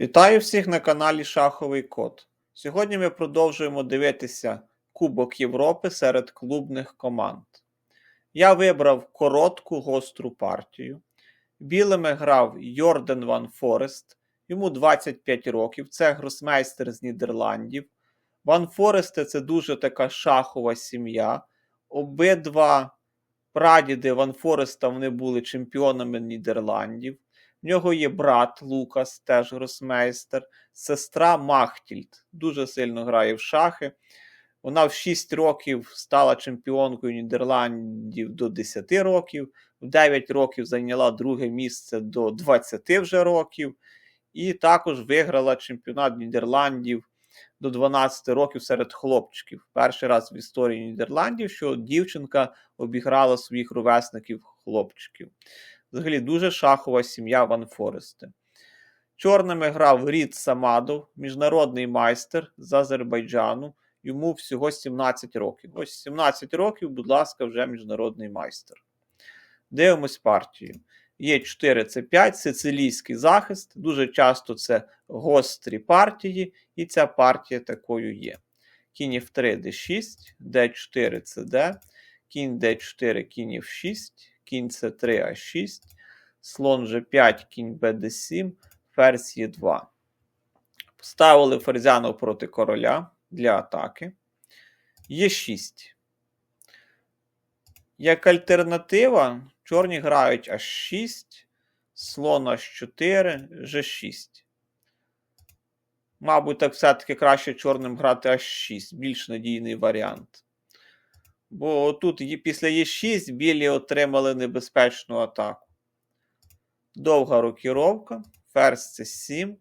Вітаю всіх на каналі Шаховий Код. Сьогодні ми продовжуємо дивитися Кубок Європи серед клубних команд. Я вибрав коротку гостру партію. Білими грав Йорден Ван Форест, йому 25 років, це гросмейстер з Нідерландів. Ван Форесте це дуже така шахова сім'я. Обидва прадіди Ван Фореста вони були чемпіонами Нідерландів. В нього є брат Лукас, теж гросмейстер, сестра Махтільд, дуже сильно грає в шахи. Вона в 6 років стала чемпіонкою Нідерландів до 10 років, в 9 років зайняла друге місце до 20 вже років, і також виграла чемпіонат Нідерландів до 12 років серед хлопчиків. Перший раз в історії Нідерландів, що дівчинка обіграла своїх ровесників хлопчиків. Взагалі дуже шахова сім'я Ван Форести. Чорними грав Рід Самадов, міжнародний майстер з Азербайджану. Йому всього 17 років. Ось 17 років, будь ласка, вже міжнародний майстер. Дивимось партію. Є 4 це 5 сицилійський захист. Дуже часто це гострі партії, і ця партія такою є. Кінь F3 D6, D4 CD, кінь D4, кінь F6, кінь С3 А6, слон G5, кінь БД7, ферзь Е2. Поставили ферзя проти короля для атаки. Е6. Як альтернатива, чорні грають H6, слон H4, G6. Мабуть, так все-таки краще чорним грати H6, більш надійний варіант. Бо тут після Е6 білі отримали небезпечну атаку. Довга рокіровка, ферзь це 7,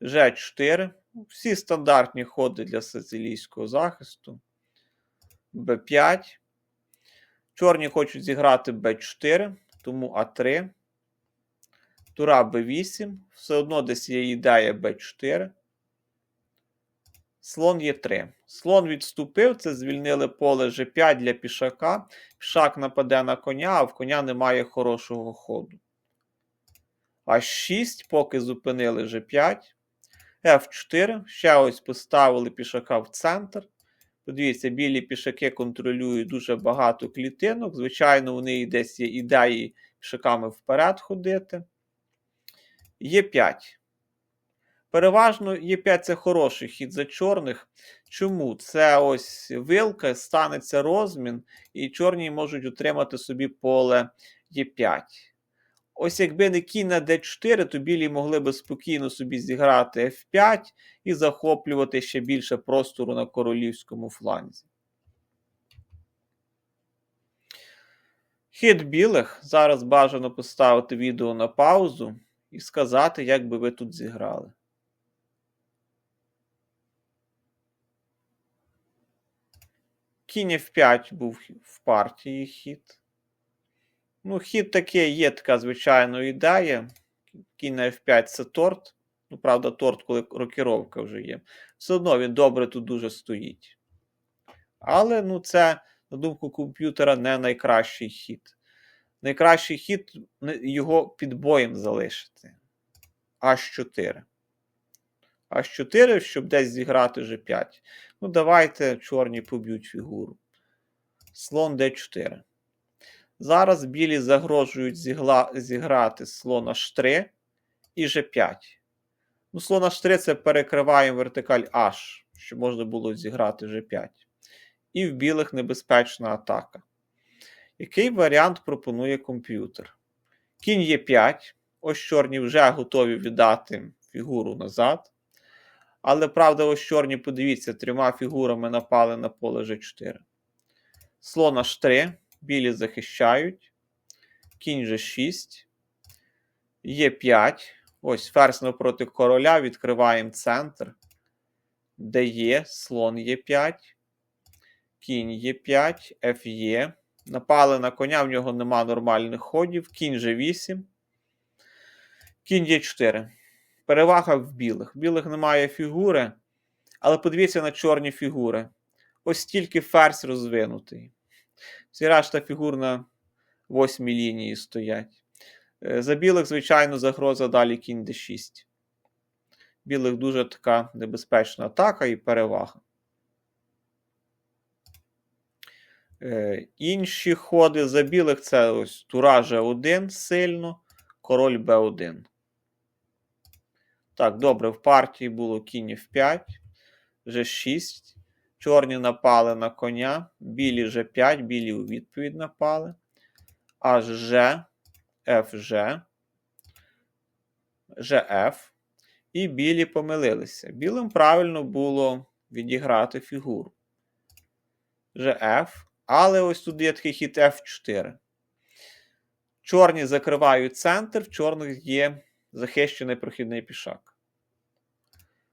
Ж4. Всі стандартні ходи для сицилійського захисту. Б5. Чорні хочуть зіграти Б4, тому А3. Тура Б8. Все одно десь є ідея Б4. Слон Е3. Слон відступив, це звільнили поле G5 для пішака. Пішак нападе на коня, а в коня немає хорошого ходу. А6, поки зупинили G5. F4. Ще ось поставили пішака в центр. Подивіться, білі пішаки контролюють дуже багато клітинок. Звичайно, у них десь є ідеї пішаками вперед ходити. Є5. Переважно Е5 це хороший хід за чорних. Чому? Це ось вилка, станеться розмін, і чорні можуть отримати собі поле Е5. Ось якби не кінь на d4, то білі могли би спокійно собі зіграти F5 і захоплювати ще більше простору на королівському фланзі. Хід білих. Зараз бажано поставити відео на паузу і сказати, як би ви тут зіграли. Кінь F5 був в партії хід. Ну, хід такий є така, звичайно, ідея. Кінь на F5 це торт. Ну, правда, торт, коли рокіровка вже є. Все одно він добре тут дуже стоїть. Але, ну, це, на думку комп'ютера, не найкращий хід. Найкращий хід його під боєм залишити. H4. H4, щоб десь зіграти G5. Ну, давайте чорні поб'ють фігуру. Слон D4. Зараз білі загрожують зігла... зіграти слон H3 і G5. Ну, слон H3 це перекриваємо вертикаль H, щоб можна було зіграти G5. І в білих небезпечна атака. Який варіант пропонує комп'ютер? Кінь Е5. Ось чорні вже готові віддати фігуру назад. Але правда, ось чорні, подивіться, трьома фігурами напали на поле G4. Слон H3. Білі захищають. Кінь G6. Е5. Ось ферзь навпроти короля. Відкриваємо центр. Де є слон Е5. Кінь Е5, Ф'є. Напали на коня, в нього нема нормальних ходів. Кінь G8. Кінь Е4. Перевага в білих. В білих немає фігури. Але подивіться на чорні фігури. Ось тільки ферзь розвинутий. Всі решта фігур на восьмій лінії стоять. Е, За білих, звичайно, загроза далі кінь d6. Білих дуже така небезпечна атака і перевага. Е, інші ходи за білих це ось тура G1 сильно, король Б1. Так, добре, в партії було кінь F5, G6. Чорні напали на коня, білі G5, білі у відповідь напали. Аж G, FG, GF. І білі помилилися. Білим правильно було відіграти фігуру. GF. Але ось тут є такий хід F4. Чорні закривають центр, в чорних є захищений прохідний пішак.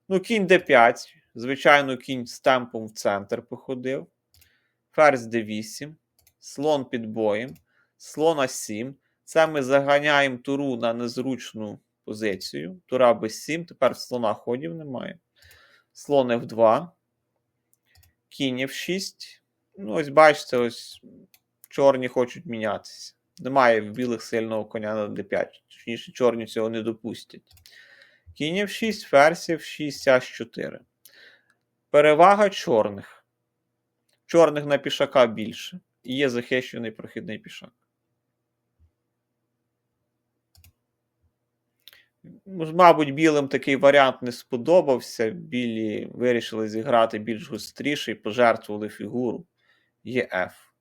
Ну, кінь D5. Звичайно, кінь з темпом в центр походив. Ферзь D8. Слон під боєм. Слон А7. Це ми заганяємо туру на незручну позицію. Тура b7. Тепер слона ходів немає. Слон F2. Кінь F6. Ну, ось бачите, ось чорні хочуть мінятися. Немає в білих сильного коня на d5. Точніше, чорні цього не допустять. Кінь F6, ферзь F6, H4. Перевага чорних. Чорних на пішака більше. І є захищений прохідний пішак. Мабуть, білим такий варіант не сподобався. Білі вирішили зіграти більш гостріше і пожертвували фігуру. Є F.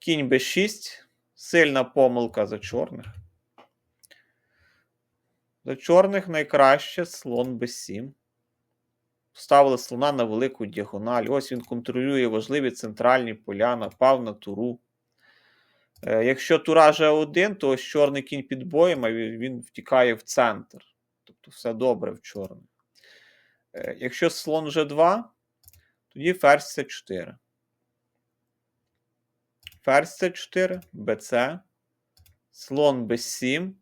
Кінь b6. Сильна помилка за чорних. За чорних найкраще слон b7. Поставили слона на велику діагональ. Ось він контролює важливі центральні поля, напав на туру. Е, якщо тура G1, то ось чорний кінь під боєм, а він, втікає в центр. Тобто все добре в чорних. Е, якщо слон G2, тоді ферзь c4. Ферзь c4, bc, слон b7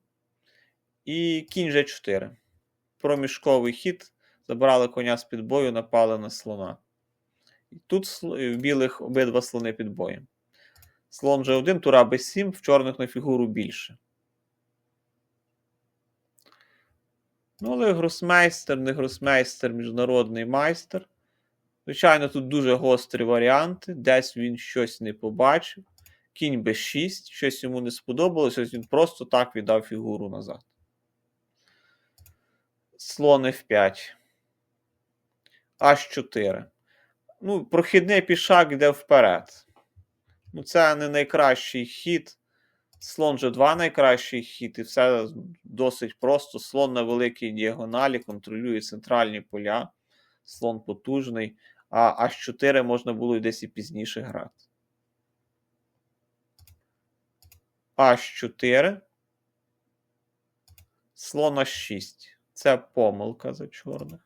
і кінь g4. Проміжковий хід. Забрали коня з під бою, напали на слона. І тут в білих обидва слони під боєм. Слон G1, тура b7, в чорних на фігуру більше. Ну, але гросмейстер, не гросмейстер, міжнародний майстер. Звичайно, тут дуже гострі варіанти. Десь він щось не побачив. Кінь b6, щось йому не сподобалося, ось він просто так віддав фігуру назад. Слон F5. H4. Ну, прохідний пішак йде вперед. Ну, це не найкращий хід. Слон G2 найкращий хід, і все досить просто. Слон на великій діагоналі контролює центральні поля. Слон потужний. А H4 можна було десь і пізніше грати. H4. Слон H6. Це помилка за чорних.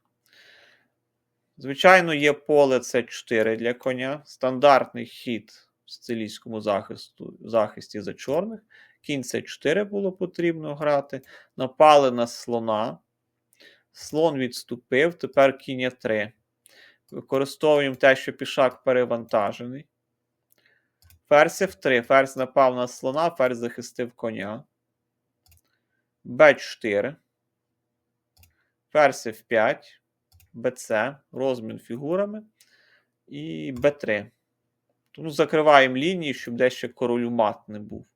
Звичайно, є поле С4 для коня. Стандартний хід в сицилійському захисту, захисті за чорних. Кінь С4 було потрібно грати. Напали на слона. Слон відступив. Тепер кінь 3. Використовуємо те, що пішак перевантажений. Ферзь F3. Ферзь напав на слона, ферзь захистив коня. Б4. Ферзь F5. БЦ, розмін фігурами. І Б3. Тому закриваємо лінії, щоб дещо королю мат не був.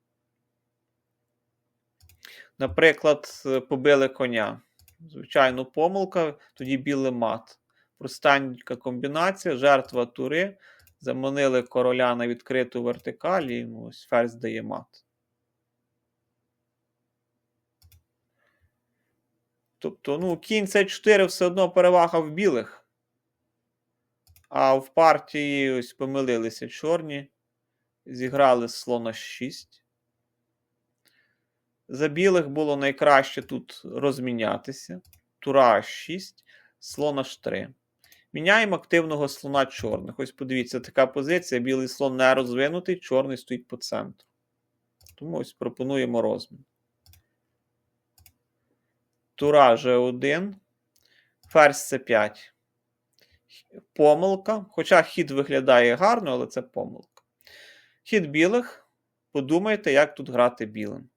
Наприклад, побили коня. Звичайно, помилка, тоді білий мат. Простенька комбінація, жертва тури. Заманили короля на відкриту вертикаль, і ось ферзь дає мат. Тобто, ну, кінь c 4 все одно перевага в білих. А в партії ось помилилися чорні. Зіграли слона 6. За білих було найкраще тут розмінятися. Тура 6, слона 3. Міняємо активного слона чорних. Ось подивіться, така позиція. Білий слон не розвинутий, чорний стоїть по центру. Тому ось пропонуємо розмін. Тура G1, ферзь C5. Помилка. Хоча хід виглядає гарно, але це помилка. Хід білих. Подумайте, як тут грати білим.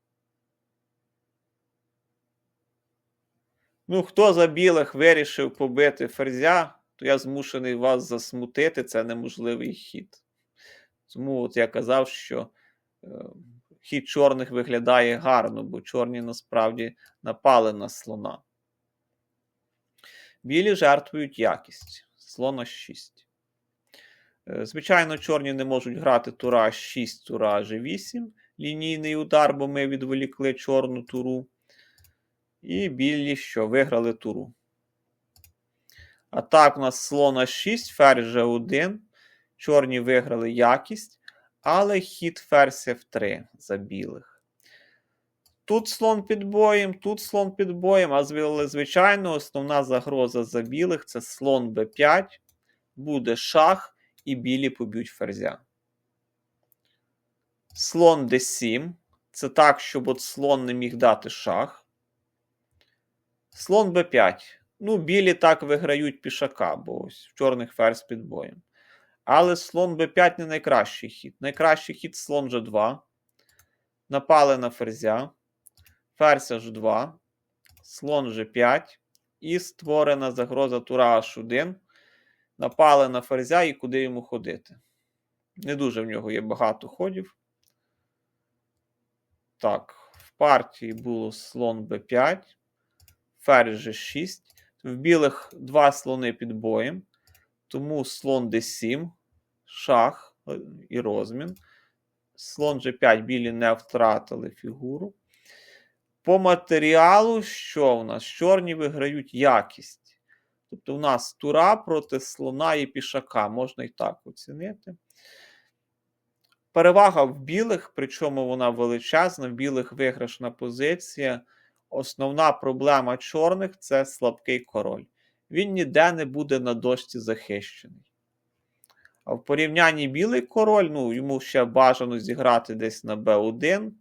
Ну, хто за білих вирішив побити ферзя, то я змушений вас засмутити, це неможливий хід. Тому от я казав, що е, хід чорних виглядає гарно, бо чорні насправді напали на слона. Білі жертвують якість. Слона 6. Е, Звичайно, чорні не можуть грати тура 6, тура G8. Лінійний удар, бо ми відволікли чорну туру. І білі, що виграли туру. А так, у нас слона 6, ферзь G1. Чорні виграли якість, але хід ферзь F3 за білих. Тут слон під боєм, тут слон під боєм, а звичайно, основна загроза за білих це слон b5, буде шах, і білі поб'ють ферзя. Слон d7. Це так, щоб от слон не міг дати шах. Слон b5. Ну, білі так виграють пішака, бо ось в чорних ферзь під боєм. Але слон b5 не найкращий хід. Найкращий хід слон g2. Напали на ферзя. Ферзь h2. Слон g5. І створена загроза тура h1. Напали на ферзя і куди йому ходити. Не дуже в нього є багато ходів. Так, в партії було слон b5, ферзь g6. В білих два слони під боєм. Тому слон d7, шах е, і розмін. Слон g5 білі не втратили фігуру. По матеріалу, що у нас? Чорні виграють якість. Тобто, у нас тура проти слона і пішака, можна і так оцінити. Перевага в білих, причому вона величезна, в білих виграшна позиція. Основна проблема чорних це слабкий король. Він ніде не буде на дошці захищений. А в порівнянні білий король, ну, йому ще бажано зіграти десь на b1.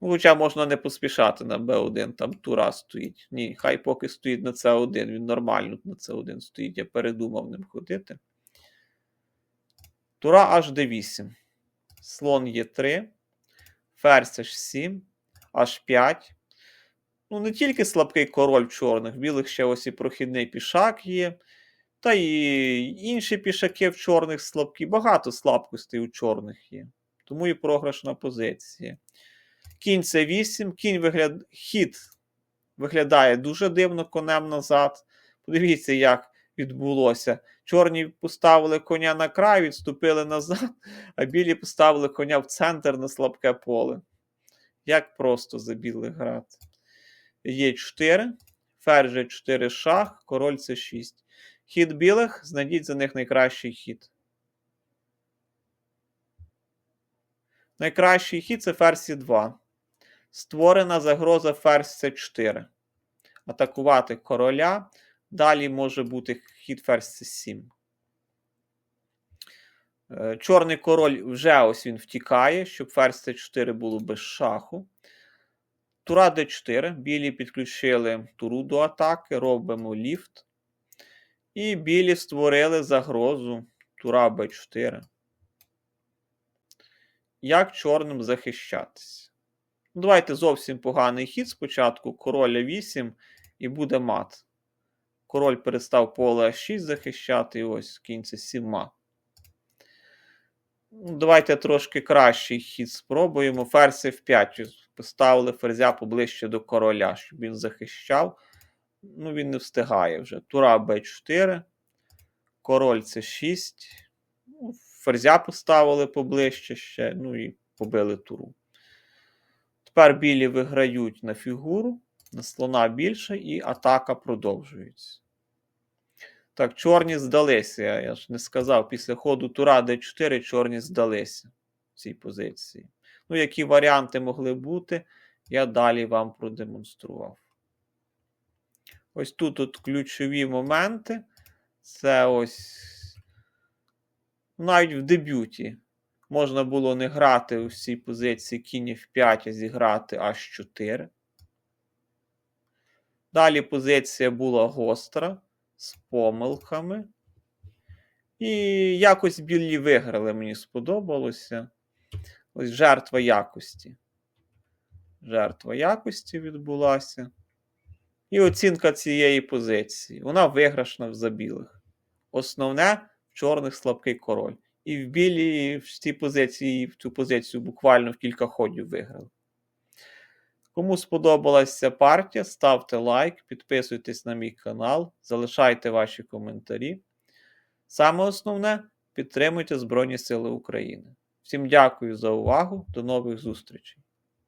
Ну, Хоча можна не поспішати на b1, там тура стоїть. Ні, хай поки стоїть на c1, він нормально на c1 стоїть, я передумав ним ходити. Тура hd8. Слон Е3. Ферзь H7, H5. Ну, не тільки слабкий король в чорних, в білих ще ось і прохідний пішак є. Та і інші пішаки в чорних слабкі. Багато слабкостей у чорних є. Тому і програшна позиція. Кінь це 8. Кінь вигляд... хід виглядає дуже дивно конем назад. Подивіться, як відбулося. Чорні поставили коня на край, відступили назад, а білі поставили коня в центр на слабке поле. Як просто за білих грати. Є 4, ферзь же 4 шах, король це 6. Хід білих, знайдіть за них найкращий хід. Найкращий хід це ферзь 2. Створена загроза ферзь c4. Атакувати короля. Далі може бути хід ферзь c7. Е, Чорний король вже ось він втікає, щоб ферзь c4 було без шаху. Тура d4. Білі підключили туру до атаки, робимо ліфт. І білі створили загрозу тура b4. Як чорним захищатися? Ну, Давайте зовсім поганий хід спочатку. Короля 8 і буде мат. Король перестав поле А6 захищати, і ось кінь це 7 мат. Давайте трошки кращий хід спробуємо. Ферзь F5. Поставили ферзя поближче до короля, щоб він захищав. Ну, він не встигає вже. Тура Б4. Король С6. Ну, Ферзя поставили поближче ще. Ну і побили туру. Тепер білі виграють на фігуру, на слона більше, і атака продовжується. Так, чорні здалися. Я, ж не сказав, після ходу тура d4 чорні здалися в цій позиції. Ну, які варіанти могли бути, я далі вам продемонстрував. Ось тут от ключові моменти. Це ось навіть в дебюті можна було не грати у цій позиції кінь F5, а зіграти H4. Далі позиція була гостра з помилками. І якось білі виграли, мені сподобалося. Ось жертва якості. Жертва якості відбулася. І оцінка цієї позиції. Вона виграшна за білих. Основне в чорних слабкий король. І в білій в цій позиції, в цю позицію буквально в кілька ходів виграли. Кому сподобалася партія, ставте лайк, підписуйтесь на мій канал, залишайте ваші коментарі. Саме основне підтримуйте Збройні Сили України. Всім дякую за увагу. До нових зустрічей!